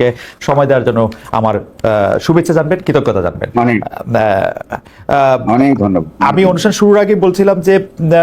কে সময় দেওয়ার জন্য আমার শুভেচ্ছা জানবেন কৃতজ্ঞতা জানবেন। অনেক। ধন্যবাদ। আমি অনুষ্ঠান শুরুর আগে বলছিলাম যে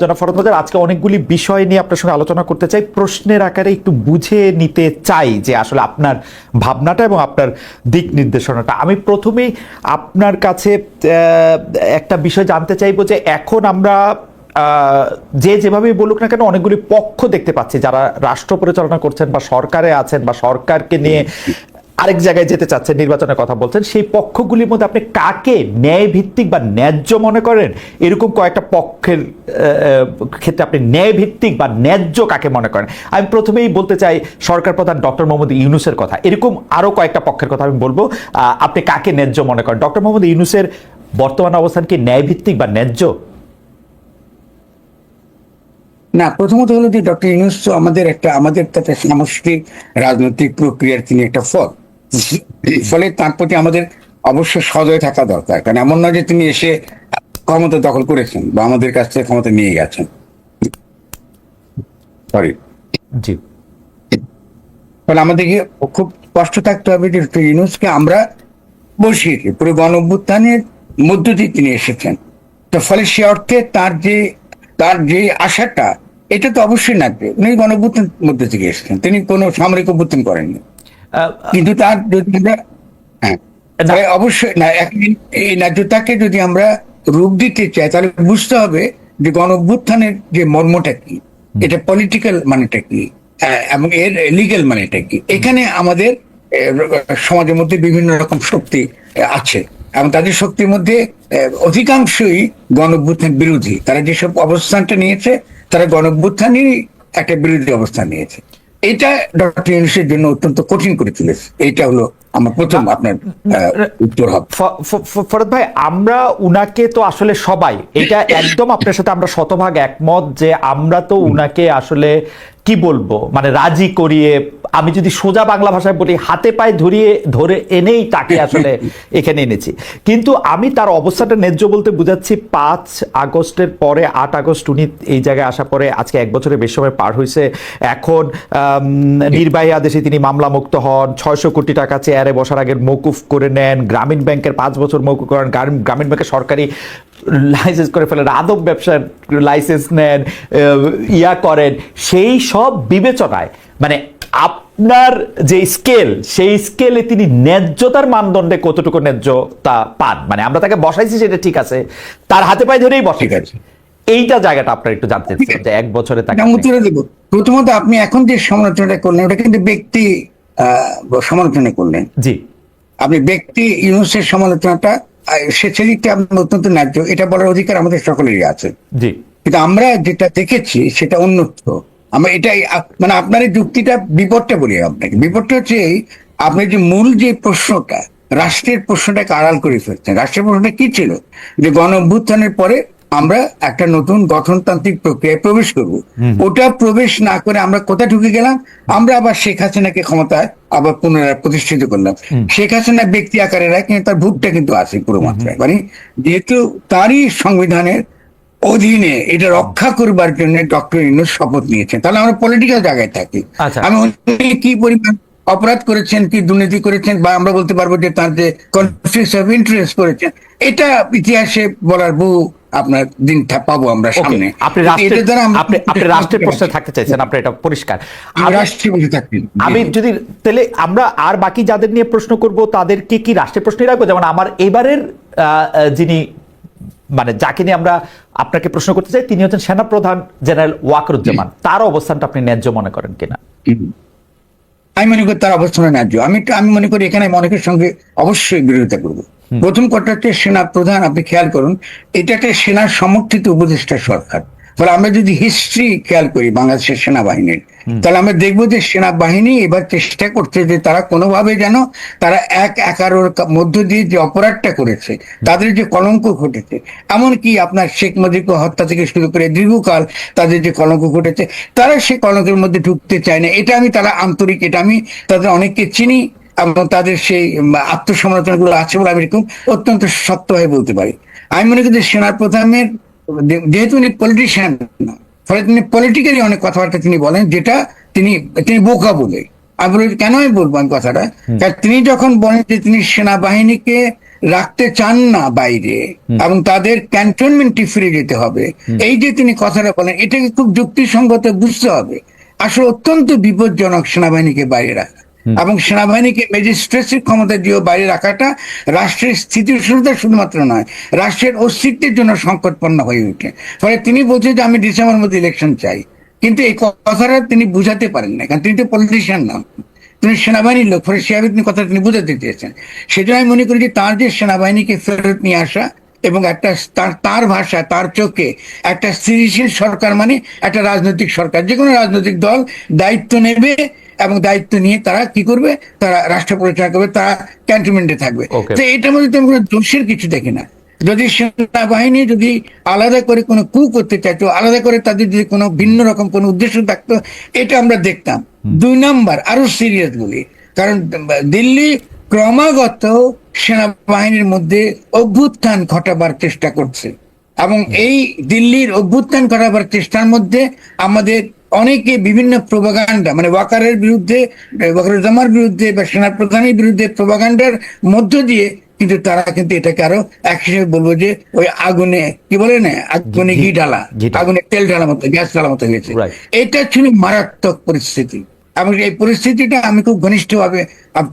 জনাব ফরদ হাজার আজকে অনেকগুলি বিষয় নিয়ে আপনার সঙ্গে আলোচনা করতে চাই। প্রশ্নের আকারে একটু বুঝে নিতে চাই যে আসলে আপনার ভাবনাটা এবং আপনার দিক নির্দেশনাটা। আমি প্রথমেই আপনার কাছে একটা বিষয় জানতে চাইব যে এখন আমরা যে যেভাবেই বলুক না কেন, অনেকগুলি পক্ষ দেখতে পাচ্ছি যারা রাষ্ট্র পরিচালনা করছেন বা সরকারে আছেন বা সরকারকে নিয়ে আরেক জায়গায় যেতে চাচ্ছেন, নির্বাচনের কথা বলছেন, সেই পক্ষগুলির মধ্যে আপনি কাকে ন্যায় ভিত্তিক বা ন্যায্য মনে করেন? এরকম কয়েকটা পক্ষের ক্ষেত্রে আপনি ন্যায় ভিত্তিক বা ন্যায্য কাকে মনে করেন? আমি প্রথমেই বলতে চাই সরকার প্রধান ডক্টর মোহাম্মদ ইউনুসের কথা। এরকম আরও কয়েকটা পক্ষের কথা আমি বলব। আপনি কাকে ন্যায্য মনে করেন? ডক্টর মোহাম্মদ ইউনুসের বর্তমান অবস্থান কি ন্যায় ভিত্তিক বা ন্যায্য? না প্রথমত হলো যে ডক্টর ইউনুস তো আমাদের একটা আমাদের তো একটা সামষ্টিক রাজনৈতিক প্রক্রিয়ার তিনি একটা ফল। ফলে তার প্রতি আমাদের অবশ্য সদয় থাকা দরকার। কারণ এমন নয় যে তিনি এসে ক্ষমতা দখল করেছেন বা আমাদের কাছ থেকে ক্ষমতা নিয়ে গেছেন। সরি জি। ফলে আমাদেরকে খুব কষ্ট থাকতে হবে যে ডক্টর ইউনুসকে আমরা বসিয়েছি পুরো গণ অভ্যুত্থানের মধ্য দিয়ে তিনি এসেছেন। তো ফলে সে অর্থে তার যে তার যে আশাটা এটা তো অবশ্যই লাগবে। উনি গণ মধ্যে থেকে এসেছেন। তিনি কোনো সামরিক অভ্যুত্থান করেননি। কিন্তু তার যদি আমরা হ্যাঁ। অবশ্যই না একদিন এই ন্যায্যতাকে যদি আমরা রূপ দিতে চাই তাহলে বুঝতে হবে যে গণ অভ্যুত্থানের যে মর্মটা কি। এটা পলিটিক্যাল মানেটা কি? এবং এর লিগ্যাল মানেটা কি? এখানে আমাদের সমাজের মধ্যে বিভিন্ন রকম শক্তি আছে। এবং তাদের শক্তির মধ্যে অধিকাংশই গণভ্যুত্থান বিরোধী। তারা যেসব অবস্থানটা নিয়েছে, তারা গণভ্যুত্থানেরই একটা বিরোধী অবস্থান নিয়েছে। এটা ডক্টর ইউনুসের জন্য অত্যন্ত কঠিন করে তুলেছে। এইটা হলো আমার প্রথম আপনার উত্তর হবে। ফরদ ভাই আমরা উনাকে তো আসলে সবাই এটা একদম আপনার সাথে আমরা শতভাগ একমত যে আমরা তো উনাকে আসলে কি বলব মানে রাজি করিয়ে আমি যদি সোজা বাংলা ভাষায় বলি হাতে পায়ে ধরিয়ে ধরে এনেই তাকে আসলে এখানে এনেছি। কিন্তু আমি তার অবস্থাটা ন্যায্য বলতে বুঝাচ্ছি পাঁচ আগস্টের পরে আট আগস্ট উনি এই জায়গায় আসা পরে আজকে এক বছরের বেশি সময় পার হয়েছে এখন নির্বাহী আদেশে তিনি মামলা মুক্ত হন ছয়শো কোটি টাকা চেয়ারে বসার আগে মৌকুফ করে নেন। গ্রামীণ ব্যাংকের পাঁচ বছর মৌকুফ করেন। গ্রামীণ- ব্যাংকের সরকারি লাইসেন্স করে ফেলেন। আদব ব্যবসার লাইসেন্স নেন ইয়া করেন। সেই সব বিবেচনায় মানে আপনার যে স্কেল সেই স্কেলে তিনি ন্যায্যতার মানদণ্ডে কতটুকু ন্যায্যতা পান? মানে আমরা তাকে বসাইছি সেটা ঠিক আছে। তার হাতে পায়ে ধরেই বসে আছে। এইটা জায়গাটা আপনার একটু জানতে যে এক বছরে তাকে আমি উত্তরে দেবো। প্রথমত আপনি এখন যে সমালোচনাটা করলেন ওটা কিন্তু ব্যক্তি সমালোচনা করলেন। জি। আপনি ব্যক্তি ইউনুসের সমালোচনাটা সে সেদিকটা আপনার অত্যন্ত ন্যায্য এটা বলার অধিকার আমাদের সকলেরই আছে। জি। কিন্তু আমরা যেটা দেখেছি সেটা অন্যত্র। আমরা এটাই মানে আপনার এই যুক্তিটা বিপদটা বলি আপনাকে। বিপদটা হচ্ছে এই আপনি যে মূল যে প্রশ্নটা রাষ্ট্রের প্রশ্নটাকে আড়াল করে ফেলছেন রাষ্ট্রের প্রশ্নটা কি ছিল? যে গণ অভ্যুত্থানের পরে আমরা একটা নতুন গঠনতান্ত্রিক প্রক্রিয়ায় প্রবেশ করব। ওটা প্রবেশ না করে আমরা কোথায় ঢুকে গেলাম? আমরা আবার শেখ হাসিনাকে ক্ষমতায় আবার পুনরায় প্রতিষ্ঠিত করলাম শেখ হাসিনা ব্যক্তি আকারে রায় কিন্তু তার ভূতটা কিন্তু আছে পুরো মাত্রায়। মানে যেহেতু তারই সংবিধানের অধীনে এটা রক্ষা করবার জন্য ডক্টর ইউনুস শপথ নিয়েছেন। তাহলে আমরা পলিটিক্যাল জায়গায় থাকি। আচ্ছা। আমি কি পরিমাণ অপরাধ করেছেন কি দুর্নীতি করেছেন বা আমরা বলতে পারব যে তার যে কনফ্লিক্ট অফ ইন্টারেস্ট করেছেন এটা ইতিহাসে বলার বহু আপনার দিন পাবো আমরা সামনে। আপনি আপনি আপনি রাষ্ট্রের প্রশ্নে থাকতে চাইছেন আপনার এটা পরিষ্কার। আমি যদি তাহলে আমরা আর বাকি যাদের নিয়ে প্রশ্ন করব তাদেরকে কি রাষ্ট্রের প্রশ্নই রাখব? যেমন আমার এবারের যিনি মানে যাকে নিয়ে আমরা আপনাকে প্রশ্ন করতে চাই তিনি হচ্ছেন সেনাপ্রধান জেনারেল ওয়াকরুজ্জামান। তার অবস্থানটা আপনি ন্যায্য মনে করেন কিনা। আমি মনে করি তার অবস্থানে ন্যায্য। আমি আমি মনে করি এখানে আমি অনেকের সঙ্গে অবশ্যই বিরোধিতা করব। প্রথম কথা হচ্ছে সেনা প্রধান আপনি খেয়াল করুন এটা একটা সেনার সমর্থিত উপদেষ্টা সরকার। ফলে আমরা যদি হিস্ট্রি খেয়াল করি বাংলাদেশের সেনাবাহিনীর তাহলে আমরা দেখব যে সেনাবাহিনী এবার চেষ্টা করছে যে তারা কোনোভাবে যেন তারা এক একারোর মধ্য দিয়ে যে অপরাধটা করেছে তাদের যে কলঙ্ক ঘটেছে। এমনকি আপনার শেখ মুজিবকে হত্যা থেকে শুরু করে দীর্ঘকাল তাদের যে কলঙ্ক ঘটেছে তারা সেই কলঙ্কের মধ্যে ঢুকতে চায় না। এটা আমি তারা আন্তরিক এটা আমি তাদের অনেককে চিনি এবং তাদের সেই আত্মসমালোচনাগুলো আছে বলে আমি এরকম অত্যন্ত সত্যভাবে বলতে পারি। আমি মনে করি যে সেনা প্রধানের যেহেতু উনি পলিটিশিয়ান না ফলে তিনি পলিটিক্যালি অনেক কথাবার্তা তিনি বলেন যেটা তিনি তিনি বোকা বলে। আমি বলি কেন আমি বলব আমি কথাটা? কারণ তিনি যখন বলেন যে তিনি সেনাবাহিনীকে রাখতে চান না বাইরে এবং তাদের ক্যান্টনমেন্টে ফিরে যেতে হবে এই যে তিনি কথাটা বলেন এটাকে খুব যুক্তিসঙ্গত বুঝতে হবে। আসলে অত্যন্ত বিপজ্জনক সেনাবাহিনীকে বাইরে রাখা। এবং সেনাবাহিনীকে ম্যাজিস্ট্রেসির ক্ষমতা দিয়ে বাইরে রাখাটা রাষ্ট্রের স্থিতিশীলতা শুধুমাত্র নয়, রাষ্ট্রের অস্তিত্বের জন্য সংকটপন্ন হয়ে ওঠে। ফলে তিনি বলছেন যে, আমি ডিসেম্বর মধ্যে ইলেকশন চাই। কিন্তু এই কথাটা তিনি বুঝাতে পারেন না কারণ তিনি তো পলিটিশিয়ান না। তিনি সেনাবাহিনীর লোক, ফলে সেভাবে তিনি কথা তিনি বুঝাতে চেয়েছেন। সেজন্য আমি মনে করি যে, তার যে সেনাবাহিনীকে ফেরত নিয়ে আসা এবং একটা তার তার ভাষা তার চোখে একটা স্থিতিশীল সরকার মানে একটা রাজনৈতিক সরকার। যে কোনো রাজনৈতিক দল দায়িত্ব নেবে এবং দায়িত্ব নিয়ে তারা কি করবে? তারা রাষ্ট্র পরিচালনা করবে তারা ক্যান্টনমেন্টে থাকবে। তো এটার মধ্যে তো আমি কোনো দোষের কিছু দেখি না। যদি সেনাবাহিনী যদি আলাদা করে কোনো কু করতে চাইতো আলাদা করে তাদের যদি কোনো ভিন্ন রকম কোনো উদ্দেশ্য থাকতো এটা আমরা দেখতাম। দুই নাম্বার আরও সিরিয়াস বলি। কারণ দিল্লি ক্রমাগত সেনাবাহিনীর মধ্যে অভ্যুত্থান ঘটাবার চেষ্টা করছে। এবং এই দিল্লির অভ্যুত্থান ঘটাবার চেষ্টার মধ্যে আমাদের অনেকে বিভিন্ন প্রোপাগান্ডা মানে ওয়াকারের বিরুদ্ধে ওয়াকারুজ্জামার বিরুদ্ধে বা সেনাপ্রধানের বিরুদ্ধে প্রোপাগান্ডার মধ্য দিয়ে কিন্তু তারা কিন্তু এটাকে আরও এক হিসেবে বলব যে ওই আগুনে কি বলে না? আগুনে ঘি ঢালা আগুনে তেল ঢালা মতো গ্যাস ঢালা মতো হয়েছে। এটা ছিল মারাত্মক পরিস্থিতি। এবং এই পরিস্থিতিটা আমি খুব ঘনিষ্ঠভাবে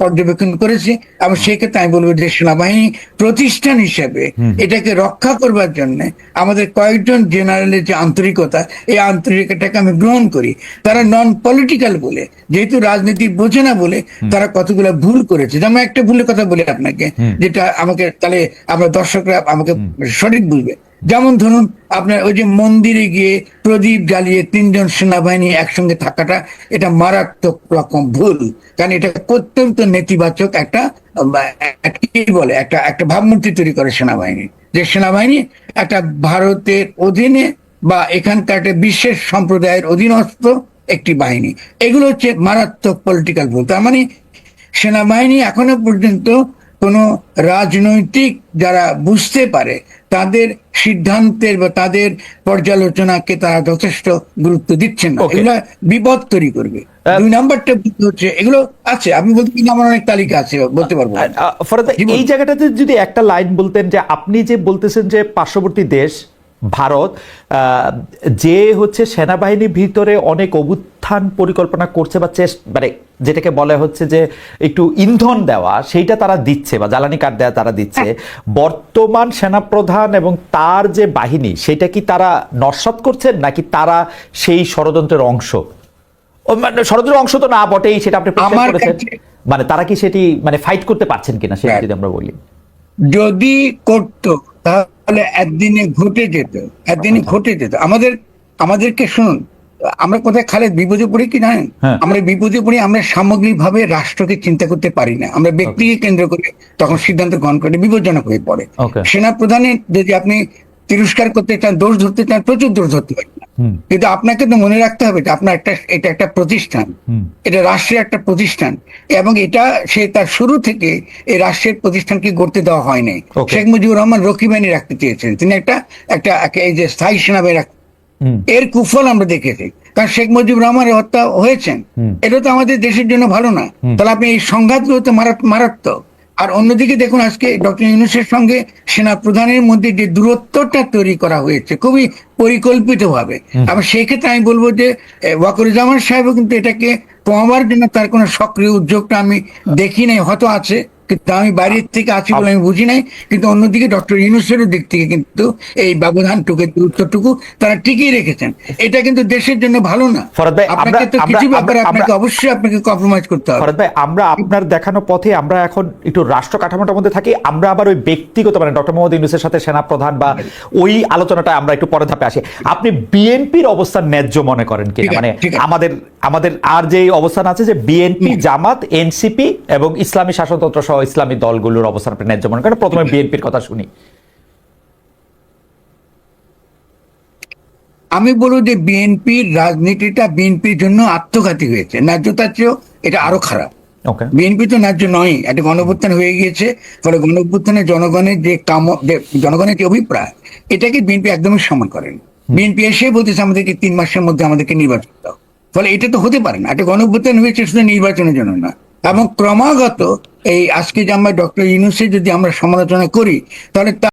পর্যবেক্ষণ করেছি এবং সেই ক্ষেত্রে আমি বলব যে সেনাবাহিনী প্রতিষ্ঠান হিসেবে এটাকে রক্ষা করবার জন্য আমাদের কয়েকজন জেনারেলের যে আন্তরিকতা এই আন্তরিকতাকে আমি গ্রহণ করি। তারা নন পলিটিক্যাল বলে যেহেতু রাজনীতি বোঝে না বলে তারা কতগুলো ভুল করেছে। যেমন একটা ভুলের কথা বলি আপনাকে যেটা আমাকে তাহলে আমরা দর্শকরা আমাকে সঠিক বুঝবে যেমন ধরুন, আপনার ওই যে মন্দিরে গিয়ে প্রদীপ জ্বালিয়ে তিনজন সেনাবাহিনী একসঙ্গে থাকাটা, এটা মারাত্মক রকম ভুল। কারণ এটা অত্যন্ত নেতিবাচক একটা বলে, একটা একটা ভাবমূর্তি তৈরি করে সেনাবাহিনী। যে সেনাবাহিনী একটা ভারতের অধীনে বা এখানকার একটা বিশেষ সম্প্রদায়ের অধীনস্থ একটি বাহিনী। এগুলো হচ্ছে মারাত্মক পলিটিক্যাল ভুল। তার মানে সেনাবাহিনী এখনও পর্যন্ত কোনো রাজনৈতিক যারা বুঝতে পারে তাদের সিদ্ধান্তের বা তাদের পর্যালোচনাকে তারা যথেষ্ট গুরুত্ব দিচ্ছেন না। এগুলো বিপদ তৈরি করবে। দুই নাম্বারটা হচ্ছে এগুলো আছে আমি বলতে কিন্তু আমার অনেক তালিকা আছে বলতে পারব। ফরাদ জি, বলুন। এই জায়গাটাতে যদি একটা লাইন বলতেন যে আপনি যে বলতেছেন যে পার্শ্ববর্তী দেশ ভারত আহ, যে হচ্ছে সেনাবাহিনীর ভিতরে অনেক অভ্যুত্থান পরিকল্পনা করছে বা চেষ্টা মানে যেটাকে বলে হচ্ছে যে একটু ইন্ধন দেওয়া সেইটা তারা দিচ্ছে বা জ্বালানি কাঠ দেওয়া তারা দিচ্ছে। বর্তমান সেনাপ্রধান এবং তার যে বাহিনী সেটা কি তারা নস্বাত করছেন নাকি তারা সেই ষড়যন্ত্রের অংশ? মানে ষড়যন্ত্রের অংশ তো না বটেই সেটা আপনি করেছেন। মানে তারা কি সেটি মানে ফাইট করতে পারছেন কিনা সেটা Right. যদি আমরা বলি। যদি করতো তাহলে একদিনে ঘটে যেত একদিনে ঘটে যেত। আমাদের আমাদেরকে শুনুন আমরা কোথায় খালেদ বিপদে পড়ি কি না? হ্যাঁ। আমরা বিপদে পড়ি আমরা সামগ্রিকভাবে রাষ্ট্রকে চিন্তা করতে পারি না। আমরা ব্যক্তিকে কেন্দ্র করে তখন সিদ্ধান্ত গ্রহণ করে বিপজ্জনক হয়ে পড়ে. সেনা প্রধানের যদি আপনি তিরস্কার করতে চান দোষ ধরতে চান প্রচুর দোষ ধরতে পারেন। কিন্তু আপনাকে তো মনে রাখতে হবে যে আপনার একটা এটা একটা প্রতিষ্ঠান। এটা রাষ্ট্রের একটা প্রতিষ্ঠান। এবং এটা সে তার শুরু থেকে এই রাষ্ট্রের প্রতিষ্ঠানকে গড়তে দেওয়া হয় নাই শেখ মুজিবুর রহমান রকি বাহিনী রাখতে চেয়েছেন। তিনি একটা একটা এই যে স্থায়ী সেনাবাহিনী রাখ- হুম এর কুফল আমরা দেখেছি। কারণ শেখ মুজিবুর রহমানের হত্যা হয়েছেন। এটা তো আমাদের দেশের জন্য ভালো না। তাহলে আপনি এই সংঘাতগুলো তো মারাত্মক। আর অন্যদিকে দেখুন আজকে ডক্টর ইউনুসের সঙ্গে সেনা প্রধানের মধ্যে যে দূরত্বটা তৈরি করা হয়েছে খুবই পরিকল্পিত ভাবে সেক্ষেত্রে আমি বলব যে ওয়াকুরুজামান সাহেব সাহেবও কিন্তু এটাকে কমাবার জন্য তার কোনো সক্রিয় উদ্যোগটা আমি দেখি নাই হয়তো আছে কিন্তু আমি বাইরের থেকে আছি বলে আমি বুঝি নাই কিন্তু অন্যদিকে ডক্টর ইউনুসের দিক থেকে কিন্তু এই ব্যবধানটুকু দূরত্বটুকু তারা টিকিয়ে রেখেছেন। এটা কিন্তু দেশের জন্য ভালো না। আপনাকে তো কিছু ব্যাপারে আপনাকে অবশ্যই আপনাকে কম্প্রোমাইজ করতে হবে। ভাই আমরা আপনার দেখানো পথে আমরা এখন একটু রাষ্ট্র কাঠামোটার মধ্যে থাকি আমরা আবার ওই ব্যক্তিগত মানে ডক্টর মোহাম্মদ ইউনুসের সাথে সেনাপ্রধান বা ওই আলোচনাটা আমরা একটু পরে ধাপে আসি। আপনি বিএনপির অবস্থান ন্যায্য মনে করেন কিনা? মানে আমাদের আমাদের আর যে অবস্থান আছে যে বিএনপি জামাত এনসিপি এবং ইসলামী শাসনতন্ত্র সহ ইসলামী দলগুলোর অবস্থান আপনি ন্যায্য মনে করেন? প্রথমে বিএনপির কথা শুনি। আমি বলব যে বিএনপির রাজনীতিটা বিএনপির জন্য আত্মঘাতী হয়েছে। ন্যায্যতার চেয়েও এটা আরও খারাপ। বিএনপি তো ন্যায্য নয় একটা গণঅভ্যুত্থান হয়ে গিয়েছে। ফলে গণঅভ্যুত্থানে জনগণের যে কাম জনগণের যে অভিপ্রায় এটাকে বিএনপি একদমই সমান করেন। বিএনপি এসে বলতেছে আমাদেরকে তিন মাসের মধ্যে আমাদেরকে নির্বাচন দাও ফলে এটা তো হতে পারে না। একটা গণভ্যুত্থান হয়েছে শুধু নির্বাচনের জন্য না। এবং ক্রমাগত এই আজকে যে আমরা ডক্টর ইউনুসের যদি আমরা সমালোচনা করি, তাহলে